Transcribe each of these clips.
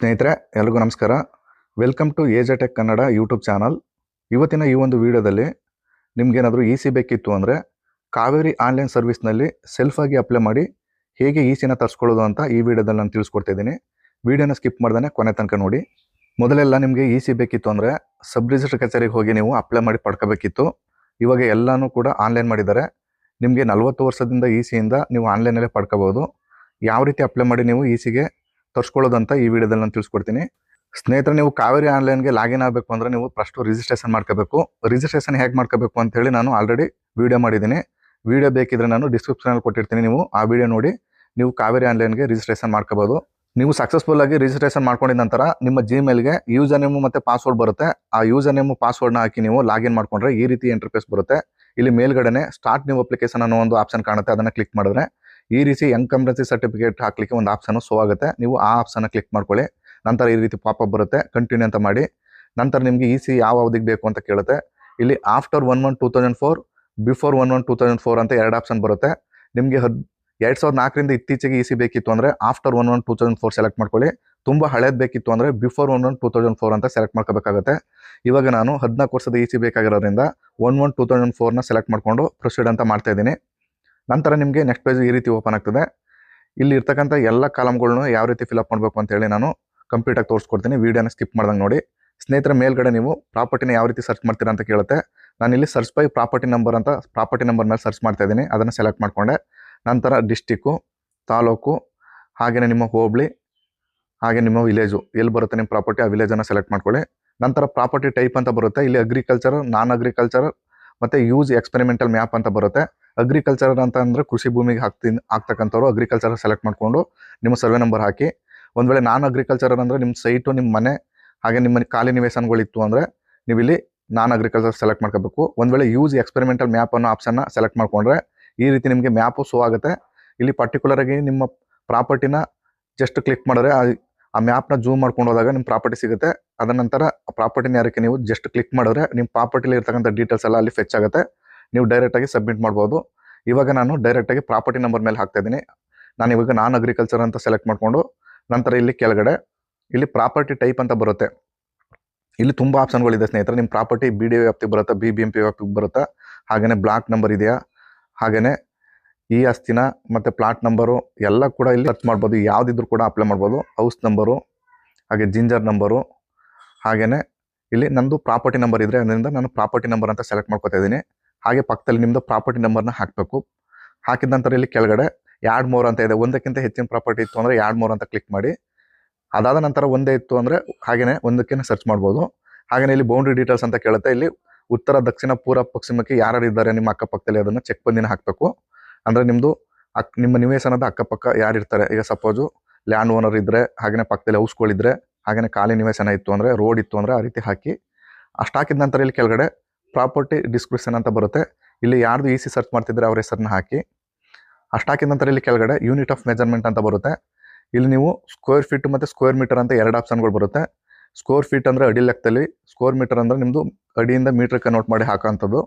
ಸ್ನೇಹಿತರೆ, ಎಲ್ರಿಗೂ ನಮಸ್ಕಾರ. Welcome to ಏಜಟೆಕ್ Kannada YouTube channel ಇವತ್ತಿನ ಈ ಒಂದು ವಿಡಿಯೋದಲ್ಲಿ ನಿಮಗೇನಾದರೂ ಇ ಸಿ ಬೇಕಿತ್ತು ಅಂದರೆ ಕಾವೇರಿ ಆನ್ಲೈನ್ ಸರ್ವಿಸ್ನಲ್ಲಿ ಸೆಲ್ಫಾಗಿ ಅಪ್ಲೈ ಮಾಡಿ ಹೇಗೆ ಇ ಸಿನ ತರಿಸ್ಕೊಳ್ಳೋದು ಅಂತ ಈ ವಿಡಿಯೋದಲ್ಲಿ ನಾನು ತಿಳಿಸ್ಕೊಡ್ತಿದ್ದೀನಿ ವಿಡಿಯೋನ ಸ್ಕಿಪ್ ಮಾಡ್ದೇ ಕೊನೆ ತನಕ ನೋಡಿ. ಮೊದಲೆಲ್ಲ ನಿಮಗೆ ಇ ಸಿ ಬೇಕಿತ್ತು ಅಂದರೆ ಸಬ್ ರಿಜಿಸ್ಟರ್ ಕಚೇರಿಗೆ ಹೋಗಿ ನೀವು ಅಪ್ಲೈ ಮಾಡಿ ಪಡ್ಕೋಬೇಕಿತ್ತು. ಇವಾಗ ಎಲ್ಲನೂ ಕೂಡ ಆನ್ಲೈನ್ ಮಾಡಿದ್ದಾರೆ. ನಿಮಗೆ ನಲವತ್ತು ವರ್ಷದಿಂದ ಇ ಸಿಯಿಂದ ನೀವು ಆನ್ಲೈನಲ್ಲೇ ಪಡ್ಕೋಬೋದು ಯಾವ ರೀತಿ ಅಪ್ಲೈ ಮಾಡಿ ನೀವು ಇ ಸಿಗೆ ತರ್ಸ್ಕೊಳ್ಳೋದಂತ ಈ ವಿಡಿಯೋದಲ್ಲಿ ನಾನು ತಿಳಿಸ್ಕೊಡ್ತೀನಿ. ಸ್ನೇಹಿತರೆ, ನೀವು ಕಾವೇರಿ ಆನ್ಲೈನ್ಗೆ ಲಾಗಿನ್ ಆಗಬೇಕು ಅಂದರೆ ನೀವು ಫಸ್ಟು ರಿಜಿಸ್ಟ್ರೇಷನ್ ಮಾಡ್ಕೋಬೇಕು. ರಿಜಿಸ್ಟ್ರೇಷನ್ ಹೇಗೆ ಮಾಡ್ಕೋಬೇಕು ಅಂತೇಳಿ ನಾನು ಆಲ್ರೆಡಿ ವಿಡಿಯೋ ಮಾಡಿದ್ದೀನಿ. ವಿಡಿಯೋ ಬೇಕಿದ್ರೆ ನಾನು ಡಿಸ್ಕ್ರಿಪ್ಷನಲ್ಲಿ ಕೊಟ್ಟಿರ್ತೀನಿ ನೀವು. ಆ ವಿಡಿಯೋ ನೋಡಿ, ನೀವು ಕಾವೇರಿ ಆನ್ಲೈನ್ಗೆ ರಿಜಿಸ್ಟ್ರೇಷನ್ ಮಾಡ್ಕೋಬೋದು. ನೀವು ಸಕ್ಸಸ್ಫುಲ್ ಆಗಿ ರಿಜಿಸ್ಟ್ರೇಷನ್ ಮಾಡ್ಕೊಂಡಿದ ನಂತರ ನಿಮ್ಮ ಜಿಮೇಲ್ಗೆ ಯೂಸರ್ ನೇಮು ಮತ್ತು ಪಾಸ್ವರ್ಡ್ ಬರುತ್ತೆ. ಆ ಯೂಸರ್ ನೇಮು ಪಾಸ್ವರ್ಡ್ನ ಹಾಕಿ ನೀವು ಲಾಗಿನ್ ಮಾಡ್ಕೊಂಡ್ರೆ ಈ ರೀತಿ ಇಂಟರ್ಫೇಸ್ ಬರುತ್ತೆ. ಇಲ್ಲಿ ಮೇಲ್ಗಡೆನೆ ಸ್ಟಾರ್ಟ್ ನ್ಯೂ ಅಪ್ಲಿಕೇಶನ್ ಅನ್ನೋ ಒಂದು ಆಪ್ಷನ್ ಕಾಣುತ್ತೆ. ಅದನ್ನು ಕ್ಲಿಕ್ ಮಾಡಿದ್ರೆ ಈ ರೀತಿ ಎನ್ಕಂಬ್ರೆನ್ಸಿ ಸರ್ಟಿಫಿಕೇಟ್ ಹಾಕಲಿಕ್ಕೆ ಒಂದು ಆಪ್ಷನ್ ಸೋ ಆಗುತ್ತೆ. ನೀವು ಆ ಆಪ್ಷನ್ ಕ್ಲಿಕ್ ಮಾಡ್ಕೊಳ್ಳಿ. ನಂತರ ಈ ರೀತಿ ಪಾಪಪ್ ಬರುತ್ತೆ. ಕಂಟಿನ್ಯೂ ಅಂತ ಮಾಡಿ. ನಂತರ ನಿಮಗೆ ಇ ಸಿ ಯಾವ ಅವಧಿಗೆ ಬೇಕು ಅಂತ ಕೇಳುತ್ತೆ. ಇಲ್ಲಿ after one one two thousand four before one one two thousand four ಅಂತ ಎರಡು ಆಪ್ಷನ್ ಬರುತ್ತೆ. ನಿಮಗೆ ಹದ್, ಎರಡು ಸಾವಿರದ ನಾಲ್ಕರಿಂದ ಇತ್ತೀಚೆಗೆ ಇ ಸಿ ಬೇಕಿತ್ತು ಅಂದರೆ after one one two thousand four select ಮಾಡ್ಕೊಳ್ಳಿ. ತುಂಬ ಹಳೇದು ಬೇಕಿತ್ತು ಅಂದರೆ before one one two thousand four ಅಂತ ಸೆಲೆಕ್ಟ್ ಮಾಡ್ಕೋಬೇಕಾಗುತ್ತೆ. ಇವಾಗ ನಾನು ಹದಿನಾಲ್ಕು ವರ್ಷದ ಇ ಸಿ ಬೇಕಾಗಿರೋದ್ರಿಂದ ಒನ್ ಒನ್ ಟೂ ತೌಸಂಡ್ ಫೋರ್ನ ಸೆಲೆಕ್ಟ್ ಮಾಡಿಕೊಂಡು ಪ್ರೊಸೀಡ್ ಅಂತ ಮಾಡ್ತಾ ಇದ್ದೀನಿ. ನಂತರ ನಿಮಗೆ ನೆಕ್ಸ್ಟ್ ಪೇಜ್ ಈ ರೀತಿ ಓಪನ್ ಆಗ್ತದೆ. ಇಲ್ಲಿ ಇರ್ತಕ್ಕಂಥ ಎಲ್ಲ ಕಾಲಮ್ಗಳನ್ನೂ ಯಾವ ರೀತಿ ಫಿಲಪ್ ಮಾಡಬೇಕು ಅಂತೇಳಿ ನಾನು ಕಂಪ್ಲೀಟಾಗಿ ತೋರಿಸ್ಕೊಡ್ತೀನಿ. ವೀಡಿಯೋನ ಸ್ಕಿಪ್ ಮಾಡ್ದಂಗೆ ನೋಡಿ. ಸ್ನೇಹಿತರ, ಮೇಲ್ಗಡೆ ನೀವು ಪ್ರಾಪರ್ಟಿನ ಯಾವ ರೀತಿ ಸರ್ಚ್ ಮಾಡ್ತೀರಾ ಅಂತ ಕೇಳುತ್ತೆ. ನಾನು ಇಲ್ಲಿ ಸರ್ಚ್ ಬೈ ಪ್ರಾಪರ್ಟಿ ನಂಬರ್ ಅಂತ ಪ್ರಾಪರ್ಟಿ ನಂಬರ್ ಮೇಲೆ ಸರ್ಚ್ ಮಾಡ್ತಾ ಇದ್ದೀನಿ. ಅದನ್ನು ಸೆಲೆಕ್ಟ್ ಮಾಡಿಕೊಂಡೆ. ನಂತರ ಡಿಸ್ಟಿಕ್ಕು ತಾಲೂಕು ಹಾಗೆಯೇ ನಿಮ್ಮ ಹೋಬಳಿ ಹಾಗೆ ನಿಮ್ಮ ವಿಲೇಜು ಎಲ್ಲಿ ಬರುತ್ತೆ ನಿಮ್ಮ ಪ್ರಾಪರ್ಟಿ ಆ ವಿಲೇಜನ್ನು ಸೆಲೆಕ್ಟ್ ಮಾಡ್ಕೊಳ್ಳಿ. ನಂತರ ಪ್ರಾಪರ್ಟಿ ಟೈಪ್ ಅಂತ ಬರುತ್ತೆ. ಇಲ್ಲಿ ಅಗ್ರಿಕಲ್ಚರ್ ನಾನ್ ಅಗ್ರಿಕಲ್ಚರ್ ಮತ್ತು ಯೂಸ್ ಎಕ್ಸ್ಪೆರಿಮೆಂಟಲ್ ಮ್ಯಾಪ್ ಅಂತ ಬರುತ್ತೆ. ಅಗ್ರಿಕಲ್ಚರ್ ಅಂತ ಅಂದ್ರೆ ಕೃಷಿ ಭೂಮಿಗೆ ಹಾಕ್ತಿ ಹಾಕ್ತಕ್ಕಂಥವ್ರು ಅಗ್ರಿಕಲ್ಚರ್ ಸೆಲೆಕ್ಟ್ ಮಾಡಿಕೊಂಡು ನಿಮ್ಮ ಸರ್ವೆ ನಂಬರ್ ಹಾಕಿ. ಒಂದು ವೇಳೆ ನಾನ್ ಅಗ್ರಿಕಲ್ಚರ್ ಅಂದರೆ ನಿಮ್ಮ ಸೈಟು ನಿಮ್ಮ ಮನೆ, ಹಾಗೆ ನಿಮ್ಮ ಖಾಲಿ ನಿವೇಶನಗಳಿತ್ತು ಅಂದರೆ ನೀವು ಇಲ್ಲಿ ನಾನ್ ಅಗ್ರಿಕಲ್ಚರ್ ಸೆಲೆಕ್ಟ್ ಮಾಡ್ಕೋಬೇಕು. ಒಂದು ವೇಳೆ ಯೂಸ್ ಎಕ್ಸ್ಪೆರಿಮೆಂಟಲ್ ಮ್ಯಾಪ್ ಅನ್ನೋ ಆಪ್ಷನ್ನ ಸೆಲೆಕ್ಟ್ ಮಾಡ್ಕೊಂಡ್ರೆ ಈ ರೀತಿ ನಿಮಗೆ ಮ್ಯಾಪು ಶೋ ಆಗುತ್ತೆ. ಇಲ್ಲಿ ಪರ್ಟಿಕ್ಯುಲರ್ ಆಗಿ ನಿಮ್ಮ ಪ್ರಾಪರ್ಟಿನ ಜಸ್ಟ್ ಕ್ಲಿಕ್ ಮಾಡಿದ್ರೆ ಆ- ಮ್ಯಾಪ್ ಮ್ಯಾಪ್ನ ಜೂಮ್ ಮಾಡ್ಕೊಂಡು ಹೋದಾಗ ನಿಮ್ಮ ಪ್ರಾಪರ್ಟಿ ಸಿಗುತ್ತೆ. ಅದ ನಂತರ ಪ್ರಾಪರ್ಟಿನ ಯಾರಕ್ಕೆ ನೀವು ಜಸ್ಟ್ ಕ್ಲಿಕ್ ಮಾಡಿದ್ರೆ ನಿಮ್ಮ ಪ್ರಾಪರ್ಟಿಲಿ ಇರ್ತಕ್ಕಂಥ ಡೀಟೇಲ್ಸ್ ಎಲ್ಲ ಅಲ್ಲಿ ಫೆಚ್ ಆಗುತ್ತೆ. ನೀವು ಡೈರೆಕ್ಟಾಗಿ ಸಬ್ಮಿಟ್ ಮಾಡ್ಬೋದು. ಇವಾಗ ನಾನು ಡೈರೆಕ್ಟಾಗಿ ಪ್ರಾಪರ್ಟಿ ನಂಬರ್ ಮೇಲೆ ಹಾಕ್ತಾ ಇದ್ದೀನಿ. ನಾನು ಇವಾಗ ನಾನ್ ಅಗ್ರಿಕಲ್ಚರ್ ಅಂತ ಸೆಲೆಕ್ಟ್ ಮಾಡಿಕೊಂಡು, ನಂತರ ಇಲ್ಲಿ ಕೆಳಗಡೆ, ಇಲ್ಲಿ ಪ್ರಾಪರ್ಟಿ ಟೈಪ್ ಅಂತ ಬರುತ್ತೆ. ಇಲ್ಲಿ ತುಂಬ ಆಪ್ಷನ್ಗಳಿದೆ ಸ್ನೇಹಿತರೆ. ನಿಮ್ಮ ಪ್ರಾಪರ್ಟಿ ಬಿ ಡಿ ವ್ಯಾಪ್ತಿಗೆ ಬರುತ್ತಾ ಬಿ ಬಿ ಎಂ ಪಿ ವ್ಯಾಪ್ತಿಗೆ ಬರುತ್ತಾ ಹಾಗೆಯೇ ಬ್ಲಾಕ್ ನಂಬರ್ ಇದೆಯಾ ಹಾಗೆಯೇ ಈ ಆಸ್ತಿನ ಮತ್ತು ಪ್ಲಾಟ್ ನಂಬರು ಎಲ್ಲ ಕೂಡ ಇಲ್ಲಿ ಸರ್ಚ್ ಮಾಡ್ಬೋದು. ಯಾವುದಿದ್ರು ಕೂಡ ಅಪ್ಲೈ ಮಾಡ್ಬೋದು. ಹೌಸ್ ನಂಬರು ಹಾಗೆ ಜಿಂಜರ್ ನಂಬರು ಹಾಗೆಯೇ ಇಲ್ಲಿ ನಂದು ಪ್ರಾಪರ್ಟಿ ನಂಬರ್ ಇದ್ದರೆ ಅದರಿಂದ ನಾನು ಪ್ರಾಪರ್ಟಿ ನಂಬರ್ ಅಂತ ಸೆಲೆಕ್ಟ್ ಮಾಡ್ಕೊತಾ ಇದ್ದೀನಿ. ಹಾಗೆ ಪಕ್ಕದಲ್ಲಿ ನಿಮ್ದು ಪ್ರಾಪರ್ಟಿ ನಂಬರ್ನ ಹಾಕಬೇಕು. ಹಾಕಿದ ನಂತರ ಇಲ್ಲಿ ಕೆಳಗಡೆ ಎರಡ್ ಮೂರ್ ಅಂತ ಇದೆ. ಒಂದಕ್ಕಿಂತ ಹೆಚ್ಚಿನ ಪ್ರಾಪರ್ಟಿ ಇತ್ತು ಅಂದರೆ ಎರಡ್ ಮೂರ್ ಅಂತ ಕ್ಲಿಕ್ ಮಾಡಿ. ಅದಾದ ನಂತರ ಒಂದೇ ಇತ್ತು ಅಂದರೆ ಹಾಗೆಯೇ ಒಂದಕ್ಕೆ ಸರ್ಚ್ ಮಾಡ್ಬೋದು. ಹಾಗೆಯೇ ಇಲ್ಲಿ ಬೌಂಡ್ರಿ ಡೀಟೇಲ್ಸ್ ಅಂತ ಕೇಳುತ್ತೆ. ಇಲ್ಲಿ ಉತ್ತರ, ದಕ್ಷಿಣ, ಪೂರ್ವ, ಪಶ್ಚಿಮಕ್ಕೆ ಯಾರು ಇದ್ದಾರೆ ನಿಮ್ಮ ಅಕ್ಕಪಕ್ಕದಲ್ಲಿ ಅದನ್ನು ಚೆಕ್ ಬಂದಿನ ಹಾಕಬೇಕು. ಅಂದರೆ ನಿಮ್ಮದು ಅಕ್, ನಿಮ್ಮ ನಿವೇಶನದ ಅಕ್ಕಪಕ್ಕ ಯಾರು ಇರ್ತಾರೆ ಈಗ ಸಪೋಸು ಲ್ಯಾಂಡ್ ಓನರ್ ಇದ್ದರೆ ಹಾಗೆಯೇ ಪಕ್ಕದಲ್ಲಿ ಹೌಸ್ಗಳಿದ್ರೆ ಹಾಗೆಯೇ ಖಾಲಿ ನಿವೇಶನ ಇತ್ತು ಅಂದರೆ ರೋಡ್ ಇತ್ತು ಅಂದರೆ ಆ ರೀತಿ ಹಾಕಿ. ಅಷ್ಟು ಹಾಕಿದ ನಂತರ ಇಲ್ಲಿ ಕೆಳಗಡೆ ಪ್ರಾಪರ್ಟಿ ಡಿಸ್ಕ್ರಿಪ್ಷನ್ ಅಂತ ಬರುತ್ತೆ. ಇಲ್ಲಿ ಯಾರ್ದು ಈಸಿ ಸಿ ಸರ್ಚ್ ಮಾಡ್ತಿದ್ರೆ ಅವ್ರ ಹೆಸರನ್ನ ಹಾಕಿ. ಅಷ್ಟು ಹಾಕಿದ ನಂತರ ಇಲ್ಲಿ ಕೆಳಗಡೆ ಯೂನಿಟ್ ಆಫ್ ಮೆಜರ್ಮೆಂಟ್ ಅಂತ ಬರುತ್ತೆ. ಇಲ್ಲಿ ನೀವು ಸ್ಕ್ವೇರ್ ಫೀಟ್ ಮತ್ತು ಸ್ಕ್ವೇರ್ ಮೀಟರ್ ಅಂತ ಎರಡು ಆಪ್ಷನ್ಗಳು ಬರುತ್ತೆ. ಸ್ಕೋರ್ ಫೀಟ್ ಅಂದರೆ ಅಡಿ ಲೆಕ್ಕದಲ್ಲಿ ಸ್ಕೋರ್ ಮೀಟರ್ ಅಂದರೆ ನಿಮ್ಮದು ಅಡಿಯಿಂದ ಮೀಟರ್ ಕನ್ವರ್ಟ್ ಮಾಡಿ ಹಾಕೋಂಥದ್ದು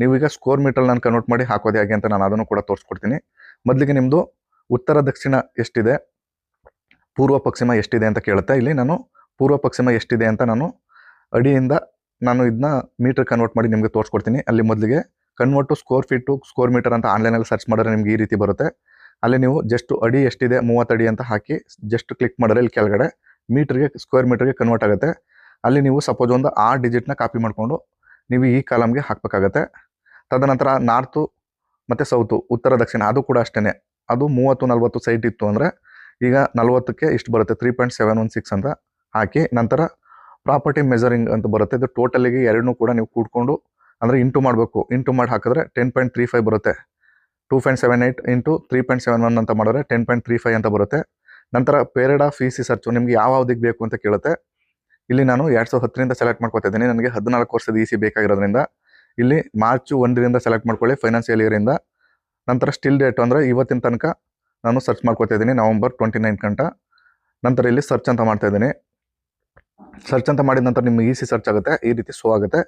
ನೀವೀಗ ಸ್ಕೋರ್ ಮೀಟರ್ ನಾನು ಕನ್ವರ್ಟ್ ಮಾಡಿ ಹಾಕೋದು ಹೇಗೆ ಅಂತ ನಾನು ಅದನ್ನು ಕೂಡ ತೋರಿಸ್ಕೊಡ್ತೀನಿ. ಮೊದಲಿಗೆ ನಿಮ್ಮದು ಉತ್ತರ ದಕ್ಷಿಣ ಎಷ್ಟಿದೆ, ಪೂರ್ವ ಪಶ್ಚಿಮ ಎಷ್ಟಿದೆ ಅಂತ ಕೇಳುತ್ತೆ. ಇಲ್ಲಿ ನಾನು ಪೂರ್ವ ಪಶ್ಚಿಮ ಎಷ್ಟಿದೆ ಅಂತ ನಾನು ಅಡಿಯಿಂದ ನಾನು ಇದನ್ನ ಮೀಟರ್ ಕನ್ವರ್ಟ್ ಮಾಡಿ ನಿಮಗೆ ತೋರಿಸ್ಕೊಡ್ತೀನಿ. ಅಲ್ಲಿ ಮೊದಲಿಗೆ convert square feet to square metre ಅಂತ ಆನ್ಲೈನಲ್ಲಿ ಸರ್ಚ್ ಮಾಡಿದ್ರೆ ನಿಮ್ಗೆ ಈ ರೀತಿ ಬರುತ್ತೆ. ಅಲ್ಲಿ ನೀವು ಜಸ್ಟ್ ಅಡಿ ಎಷ್ಟಿದೆ ಮೂವತ್ತು ಅಡಿ ಅಂತ ಹಾಕಿ ಜಸ್ಟ್ ಕ್ಲಿಕ್ ಮಾಡಿದ್ರೆ ಇಲ್ಲಿ ಕೆಳಗಡೆ ಮೀಟರ್ಗೆ ಸ್ಕ್ವೇರ್ ಮೀಟರ್ಗೆ ಕನ್ವರ್ಟ್ ಆಗುತ್ತೆ. ಅಲ್ಲಿ ನೀವು ಸಪೋಸ್ ಒಂದು ಆ ಡಿಜಿಟ್ನ ಕಾಪಿ ಮಾಡಿಕೊಂಡು ನೀವು ಈ ಕಾಲಮ್ಗೆ ಹಾಕಬೇಕಾಗತ್ತೆ. ತದನಂತರ ನಾರ್ತು ಮತ್ತು ಸೌತು ಉತ್ತರ, ದಕ್ಷಿಣ ಅದು ಕೂಡ ಅಷ್ಟೇ ಅದು ಮೂವತ್ತು, ನಲ್ವತ್ತು ಸೈಟ್ ಇತ್ತು ಅಂದರೆ ಈಗ ನಲ್ವತ್ತಕ್ಕೆ ಇಷ್ಟು ಬರುತ್ತೆ three point seven one six ಅಂತ ಹಾಕಿ ನಂತರ ಪ್ರಾಪರ್ಟಿ ಮೆಜರಿಂಗ್ ಅಂತ ಬರುತ್ತೆ. ಇದು ಟೋಟಲಿಗೆ ಎರಡನ್ನೂ ಕೂಡ ನೀವು ಕೂಡ್ಕೊಂಡು ಅಂದರೆ ಇಂಟು ಮಾಡಬೇಕು. ಇಂಟು ಮಾಡಿ ಹಾಕಿದ್ರೆ ಟೆನ್ ಪಾಯಿಂಟ್ ತ್ರೀ ಫೈವ್ ಬರುತ್ತೆ. Two point seven eight into three point seven one ಅಂತ ಮಾಡಿದ್ರೆ ಟೆನ್ ಪಾಯಿಂಟ್ ತ್ರೀ ಫೈವ್ ಅಂತ ಬರುತ್ತೆ. ನಂತರ ಪೇರಿಯಡ್ ಆಫ್ ಫೀಸಿ ಸರ್ಚು ನಿಮ್ಗೆ ಯಾವ ಅವಧಿಗೆ ಬೇಕು ಅಂತ ಕೇಳುತ್ತೆ. ಇಲ್ಲಿ ನಾನು ಎರಡು ಸಾವಿರದ ಹತ್ತರಿಂದ ಸೆಲೆಕ್ಟ್ ಮಾಡ್ಕೊತಾ ಇದ್ದೀನಿ. ನನಗೆ ಹದಿನಾಲ್ಕು ವರ್ಷದ ಇ ಸಿ ಬೇಕಾಗಿರೋದ್ರಿಂದ. ಇಲ್ಲಿ ಮಾರ್ಚ್ ಒಂದರಿಂದ ಸೆಲೆಕ್ಟ್ ಮಾಡ್ಕೊಳ್ಳಿ ಫೈನಾನ್ಷಿಯಲ್ ಇಯರಿಂದ ನಂತರ ಸ್ಟಿಲ್ ಡೇಟ್ ಅಂದರೆ ಇವತ್ತಿನ ತನಕ ನಾನು ಸರ್ಚ್ ಮಾಡ್ಕೊತಾ ಇದ್ದೀನಿ, ನವಂಬರ್ ಟ್ವೆಂಟಿ ನೈನ್ ಗಂಟ. ನಂತರ ಇಲ್ಲಿ ಸರ್ಚ್ ಅಂತ ಮಾಡ್ತಾ ಇದ್ದೀನಿ. ಸರ್ಚ್ ಅಂತ ಮಾಡಿದ ನಂತರ ನಿಮ್ಗೆ ಈಸಿ ಸಿ ಸರ್ಚ್ ಆಗುತ್ತೆ, ಈ ರೀತಿ ಶೋ ಆಗುತ್ತೆ.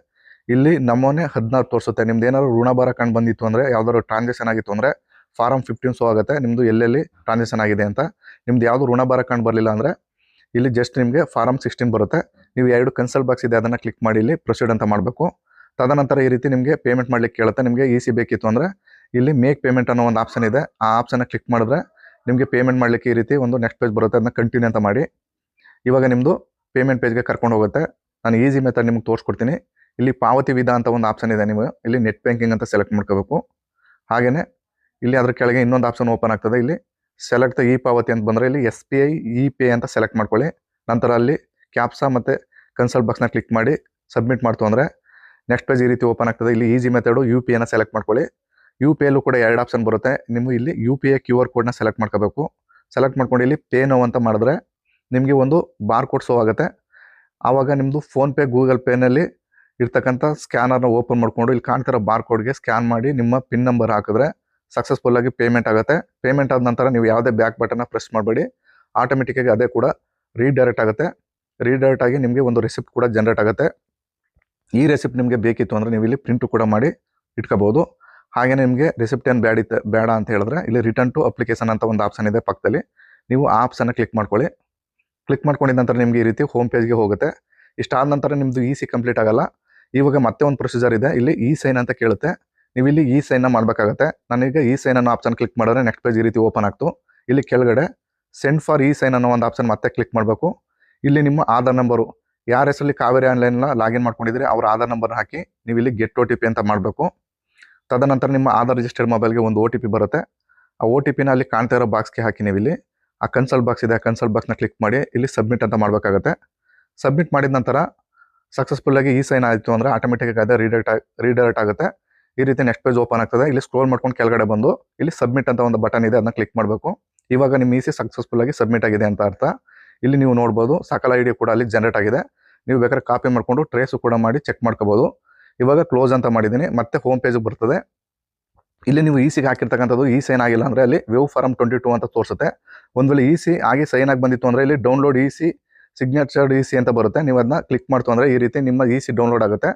ಇಲ್ಲಿ ನಮ್ಮನೆ ಹದಿನಾರು ತೋರಿಸುತ್ತೆ. ನಿಮ್ದು ಏನಾದ್ರು ಋಣಭಾರ ಕಂಡು ಬಂದಿತ್ತು ಅಂದರೆ, ಯಾವ್ದಾದ್ರು ಟ್ರಾನ್ಸಾಕ್ಷನ್ ಆಗಿತ್ತು ಅಂದರೆ ಫಾರಮ್ ಫಿಫ್ಟೀನ್ ಶೋ ಆಗುತ್ತೆ. ನಿಮ್ಮದು ಎಲ್ಲೆಲ್ಲಿ ಟ್ರಾನ್ಸಾಕ್ಷನ್ ಆಗಿದೆ ಅಂತ. ನಿಮ್ದು ಯಾವುದು ಋಣಭಾರ ಕಂಡು ಬರಲಿಲ್ಲ ಅಂದರೆ, ಇಲ್ಲಿ ಜಸ್ಟ್ ನಿಮಗೆ ಫಾರಮ್ ಸಿಕ್ಸ್ಟೀನ್ ಬರುತ್ತೆ. ನೀವು ಎರಡು ಕನ್ಸಲ್ಟ್ ಬಾಕ್ಸ್ ಇದೆ, ಅದನ್ನು ಕ್ಲಿಕ್ ಮಾಡಿ ಇಲ್ಲಿ ಪ್ರೊಸೀಡ್ ಅಂತ ಮಾಡಬೇಕು. ತದನಂತರ ಈ ರೀತಿ ನಿಮಗೆ ಪೇಮೆಂಟ್ ಮಾಡ್ಲಿಕ್ಕೆ ಕೇಳುತ್ತೆ. ನಿಮಗೆ ಇ ಸಿ ಬೇಕಿತ್ತು ಅಂದರೆ, ಇಲ್ಲಿ ಮೇಕ್ ಪೇಮೆಂಟ್ ಅನ್ನೋ ಒಂದು ಆಪ್ಷನ್ ಇದೆ. ಆ ಆಪ್ಷನ್ನ ಕ್ಲಿಕ್ ಮಾಡಿದ್ರೆ, ನಿಮಗೆ ಪೇಮೆಂಟ್ ಮಾಡಲಿಕ್ಕೆ ಈ ರೀತಿ ಒಂದು ನೆಕ್ಸ್ಟ್ ಪೇಜ್ ಬರುತ್ತೆ. ಅದನ್ನ ಕಂಟಿನ್ಯೂ ಅಂತ ಮಾಡಿ. ಇವಾಗ ನಿಮ್ಮದು ಪೇಮೆಂಟ್ ಪೇಜ್ಗೆ ಕರ್ಕೊಂಡು ಹೋಗುತ್ತೆ. ನಾನು ಈಸಿ ಮೆಥಡ್ ನಿಮ್ಗೆ ತೋರಿಸ್ಕೊಡ್ತೀನಿ. ಇಲ್ಲಿ ಪಾವತಿ ವಿಧ ಅಂತ ಒಂದು ಆಪ್ಷನ್ ಇದೆ ನೀವು ಇಲ್ಲಿ ನೆಟ್ ಬ್ಯಾಂಕಿಂಗ್ ಅಂತ ಸೆಲೆಕ್ಟ್ ಮಾಡ್ಕೋಬೇಕು. ಹಾಗೆಯೇ ಇಲ್ಲಿ ಅದ್ರ ಕೆಳಗೆ ಇನ್ನೊಂದು ಆಪ್ಷನ್ ಓಪನ್ ಆಗ್ತದೆ. ಇಲ್ಲಿ ಸೆಲೆಕ್ಟ್ ಇ ಪಾವತಿ ಅಂತ ಬಂದರೆ ಇಲ್ಲಿ S B I e pay ಅಂತ ಸೆಲೆಕ್ಟ್ ಮಾಡ್ಕೊಳ್ಳಿ. ನಂತರ ಅಲ್ಲಿ ಕ್ಯಾಪ್ಸಾ ಮತ್ತು ಕನ್ಸಲ್ಟ್ ಬಾಕ್ಸ್ನ ಕ್ಲಿಕ್ ಮಾಡಿ ಸಬ್ಮಿಟ್ ಮಾಡ್ತು ಅಂದರೆ ನೆಕ್ಸ್ಟ್ ಪೇಜ್ ಈ ರೀತಿ ಓಪನ್ ಆಗ್ತದೆ. ಇಲ್ಲಿ ಈಸಿ ಮೆಥಡು ಯು ಪಿ ಐನ ಸೆಲೆಕ್ಟ್ ಮಾಡ್ಕೊಳ್ಳಿ. ಯು ಪಿ ಐಲ್ಲೂ ಕೂಡ ಎರಡು ಆಪ್ಷನ್ ಬರುತ್ತೆ. ನೀವು ಇಲ್ಲಿ U P I Q R ಕೋಡ್ನ ಸೆಲೆಕ್ಟ್ ಮಾಡ್ಕೋಬೇಕು. ಸೆಲೆಕ್ಟ್ ಮಾಡ್ಕೊಂಡು ಇಲ್ಲಿ ಪೇ ನೋವು ಅಂತ ಮಾಡಿದ್ರೆ ನಿಮಗೆ ಒಂದು ಬಾರ್ ಕೋಡ್ ಶೋ ಆಗುತ್ತೆ. ಆವಾಗ ನಿಮ್ಮದು ಫೋನ್ಪೇ ಗೂಗಲ್ ಪೇನಲ್ಲಿ ಇರ್ತಕ್ಕಂಥ ಸ್ಕ್ಯಾನರ್ನ ಓಪನ್ ಮಾಡಿಕೊಂಡು ಇಲ್ಲಿ ಕಾಣ್ತಿರೋ ಬಾರ್ ಕೋಡ್ಗೆ ಸ್ಕ್ಯಾನ್ ಮಾಡಿ ನಿಮ್ಮ ಪಿನ್ ನಂಬರ್ ಹಾಕಿದ್ರೆ ಸಕ್ಸಸ್ಫುಲ್ಲಾಗಿ ಪೇಮೆಂಟ್ ಆಗುತ್ತೆ. ಪೇಮೆಂಟ್ ಆದ ನಂತರ ನೀವು ಯಾವುದೇ ಬ್ಯಾಕ್ ಬಟನ್ನ ಪ್ರೆಸ್ ಮಾಡಬೇಡಿ. ಆಟೋಮೆಟಿಕ್ಕಾಗಿ ಅದೇ ಕೂಡ ರೀಡೈರೆಕ್ಟ್ ಆಗುತ್ತೆ. ರೀಡೈರೆಕ್ಟ್ ಆಗಿ ನಿಮಗೆ ಒಂದು ರೆಸಿಪ್ಟ್ ಕೂಡ ಜನರೇಟ್ ಆಗುತ್ತೆ. ಈ ರೆಸಿಪ್ಟ್ ನಿಮಗೆ ಬೇಕಿತ್ತು ಅಂದರೆ ನೀವು ಇಲ್ಲಿ ಪ್ರಿಂಟು ಕೂಡ ಮಾಡಿ ಇಟ್ಕೋಬೋದು. ಹಾಗೆಯೇ ನಿಮಗೆ ರೆಸಿಪ್ಟ್ ಏನು ಬೇಡ ಬೇಡ ಅಂತ ಹೇಳಿದ್ರೆ ಇಲ್ಲಿ ರಿಟರ್ನ್ ಟು ಅಪ್ಲಿಕೇಶನ್ ಅಂತ ಒಂದು ಆಪ್ಷನ್ ಇದೆ ಪಕ್ಕದಲ್ಲಿ. ನೀವು ಆ ಆಪ್ಷನ್ನ ಕ್ಲಿಕ್ ಮಾಡ್ಕೊಳ್ಳಿ. ಕ್ಲಿಕ್ ಮಾಡ್ಕೊಂಡಿದ್ದ ನಂತರ ನಿಮಗೆ ಈ ರೀತಿ ಹೋಮ್ ಪೇಜ್ಗೆ ಹೋಗುತ್ತೆ. ಇಷ್ಟಾದ ನಂತರ ನಿಮ್ಮದು ಇ ಸಿ ಕಂಪ್ಲೀಟ್ ಆಗಲ್ಲ. ಇವಾಗ ಮತ್ತೆ ಒಂದು ಪ್ರೊಸೀಜರ್ ಇದೆ. ಇಲ್ಲಿ ಇ ಸೈನ್ ಅಂತ ಕೇಳುತ್ತೆ. ನೀವು ಇಲ್ಲಿ ಇ ಸೈನ್ನ ಮಾಡಬೇಕಾಗುತ್ತೆ. ನಾನೀಗ ಇ ಸೈನ್ ಅನ್ನೋ ಆಪ್ಷನ್ ಕ್ಲಿಕ್ ಮಾಡಿದ್ರೆ ನೆಕ್ಸ್ಟ್ ಪೇಜ್ ಈ ರೀತಿ ಓಪನ್ ಆಗ್ತು. ಇಲ್ಲಿ ಕೆಳಗಡೆ ಸೆಂಡ್ ಫಾರ್ ಇ ಸೈನ್ ಅನ್ನೋ ಒಂದು ಆಪ್ಷನ್ ಮತ್ತೆ ಕ್ಲಿಕ್ ಮಾಡಬೇಕು. ಇಲ್ಲಿ ನಿಮ್ಮ ಆಧಾರ್ ನಂಬರು ಯಾರ ಹೆಸರಲ್ಲಿ ಕಾವೇರಿ ಆನ್ಲೈನ್ನ ಲಾಗಿನ್ ಮಾಡ್ಕೊಂಡಿದ್ರೆ ಅವ್ರ ಆಧಾರ್ ನಂಬರ್ ಹಾಕಿ ನೀವು ಇಲ್ಲಿ ಗೆಟ್ ಒ ಟಿ ಪಿ ಅಂತ ಮಾಡಬೇಕು. ತದನಂತರ ನಿಮ್ಮ ಆಧಾರ್ ರಿಜಿಸ್ಟರ್ಡ್ ಮೊಬೈಲ್ಗೆ ಒಂದು ಓ ಟಿ ಪಿ ಬರುತ್ತೆ. ಆ ಒ ಟಿ ಪಿನ ಅಲ್ಲಿ ಕಾಣ್ತಾ ಇರೋ ಬಾಕ್ಸ್ಗೆ ಹಾಕಿ ನೀವು ಇಲ್ಲಿ. ಆ ಕನ್ಸಲ್ಟ್ ಬಾಕ್ಸ್ ಇದೆ, ಆ ಕನ್ಸಲ್ಟ್ ಬಾಕ್ಸ್ನ ಕ್ಲಿಕ್ ಮಾಡಿ ಇಲ್ಲಿ ಸಬ್ಮಿಟ್ ಅಂತ ಮಾಡಬೇಕಾಗುತ್ತೆ. ಸಬ್ಮಿಟ್ ಮಾಡಿದ ನಂತರ ಸಕ್ಸಸ್ಫುಲ್ ಆಗಿ ಈ ಸೈನ್ ಆಯಿತು ಅಂದರೆ ಆಟೋಮೆಟಿಕ್ ಅದೇ ರೀಡೈರೆಕ್ಟ್ ರೀಡೈರೆಕ್ಟ್ ಆಗುತ್ತೆ. ಈ ರೀತಿ ನೆಕ್ಸ್ಟ್ ಪೇಜ್ ಓಪನ್ ಆಗ್ತದೆ. ಇಲ್ಲಿ ಸ್ಕ್ರೋಲ್ ಮಾಡ್ಕೊಂಡು ಕೆಳಗಡೆ ಬಂದು ಇಲ್ಲಿ ಸಬ್ಮಿಟ್ ಅಂತ ಒಂದು ಬಟನ್ ಇದೆ, ಅದನ್ನ ಕ್ಲಿಕ್ ಮಾಡಬೇಕು. ಇವಾಗ ನಿಮ್ಮ ಈಸಿ ಸಿ ಸಕ್ಸಸ್ಫುಲ್ ಆಗಿ ಸಬ್ಮಿಟ್ ಆಗಿದೆ ಅಂತ ಅರ್ಥ. ಇಲ್ಲಿ ನೀವು ನೋಡ್ಬೋದು ಸಕಲ ಐ ಡಿ ಕೂಡ ಅಲ್ಲಿ ಜನರೇಟ್ ಆಗಿದೆ. ನೀವು ಬೇಕಾದ್ರೆ ಕಾಪಿ ಮಾಡಿಕೊಂಡು ಟ್ರೇಸು ಕೂಡ ಮಾಡಿ ಚೆಕ್ ಮಾಡ್ಕೋಬೋದು. ಇವಾಗ ಕ್ಲೋಸ್ ಅಂತ ಮಾಡಿದ್ದೀನಿ. ಮತ್ತೆ ಹೋಮ್ ಪೇಜಿಗೆ ಬರ್ತದೆ. ಇಲ್ಲಿ ನೀವು ಇ ಸಿಗೆ ಹಾಕಿರ್ತಕ್ಕಂಥದ್ದು ಈ ಸೈನ್ ಆಗಿಲ್ಲ ಅಂದರೆ ಅಲ್ಲಿ ವೇವ್ ಫಾರಮ್ ಟ್ವೆಂಟಿ ಟೂ ಅಂತ ತೋರಿಸುತ್ತೆ. ಒಂದು ವೇಳೆ ಇ ಸಿ ಆಗಿ ಸೈನ್ ಆಗಿ ಬಂದಿತ್ತು ಅಂದರೆ ಇಲ್ಲಿ download E C signatured E C ಅಂತ ಬರುತ್ತೆ. ನೀವು ಅದನ್ನ ಕ್ಲಿಕ್ ಮಾಡ್ತು ಅಂದರೆ ಈ ರೀತಿ ನಿಮ್ಮ ಇ ಸಿ ಡೌನ್ಲೋಡ್ ಆಗುತ್ತೆ.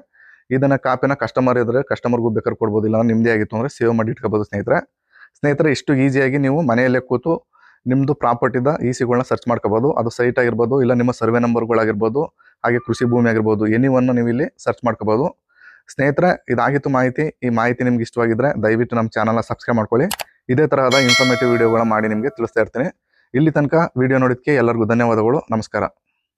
ಇದನ್ನ ಕಾಪಿನ ಕಸ್ಟಮರ್ ಇದ್ರೆ ಕಸ್ಟಮರ್ಗೂ ಬೇಕಾದ್ರೆ ಕೊಡ್ಬೋದು. ಇಲ್ಲ ನಿಮ್ಮದೇ ಆಗಿತ್ತು ಅಂದರೆ ಸೇವ್ ಮಾಡಿ ಇಟ್ಕೋಬೋದು ಸ್ನೇಹಿತರೆ. ಸ್ನೇಹಿತರೆ, ಇಷ್ಟು ಈಸಿಯಾಗಿ ನೀವು ಮನೆಯಲ್ಲೇ ಕೂತು ನಿಮ್ಮದು ಪ್ರಾಪರ್ಟಿದ ಇ ಸಿಗಳನ್ನ ಸರ್ಚ್ ಮಾಡ್ಕೋಬೋದು. ಅದು ಸೈಟ್ ಆಗಿರ್ಬೋದು, ಇಲ್ಲ ನಿಮ್ಮ ಸರ್ವೆ ನಂಬರ್ಗಳಾಗಿರ್ಬೋದು ಹಾಗೆ ಕೃಷಿ ಭೂಮಿ ಆಗಿರ್ಬೋದು ಎನಿವನ್ನು ನೀವು ಇಲ್ಲಿ ಸರ್ಚ್ ಮಾಡ್ಕೋಬೋದು. ಸ್ನೇಹಿತರೆ, ಇದಾಗಿತ್ತು ಮಾಹಿತಿ. ಈ ಮಾಹಿತಿ ನಿಮ್ಗೆ ಇಷ್ಟವಾಗಿದ್ರೆ ದಯವಿಟ್ಟು ನಮ್ಮ ಚಾನಲ್ನ ಸಬ್ಸ್ಕ್ರೈಬ್ ಮಾಡ್ಕೊಳ್ಳಿ. ಇದೇ ತರಹದ ಇನ್ಫಾರ್ಮೇಟಿವ್ ವಿಡಿಯೋಗಳನ್ನ ಮಾಡಿ ನಿಮಗೆ ತಿಳಿಸ್ತಾ ಇರ್ತೀನಿ. ಇಲ್ಲಿ ತನಕ ವಿಡಿಯೋ ನೋಡಿದ್ದಕ್ಕೆ ಎಲ್ಲರಿಗೂ ಧನ್ಯವಾದಗಳು. ನಮಸ್ಕಾರ.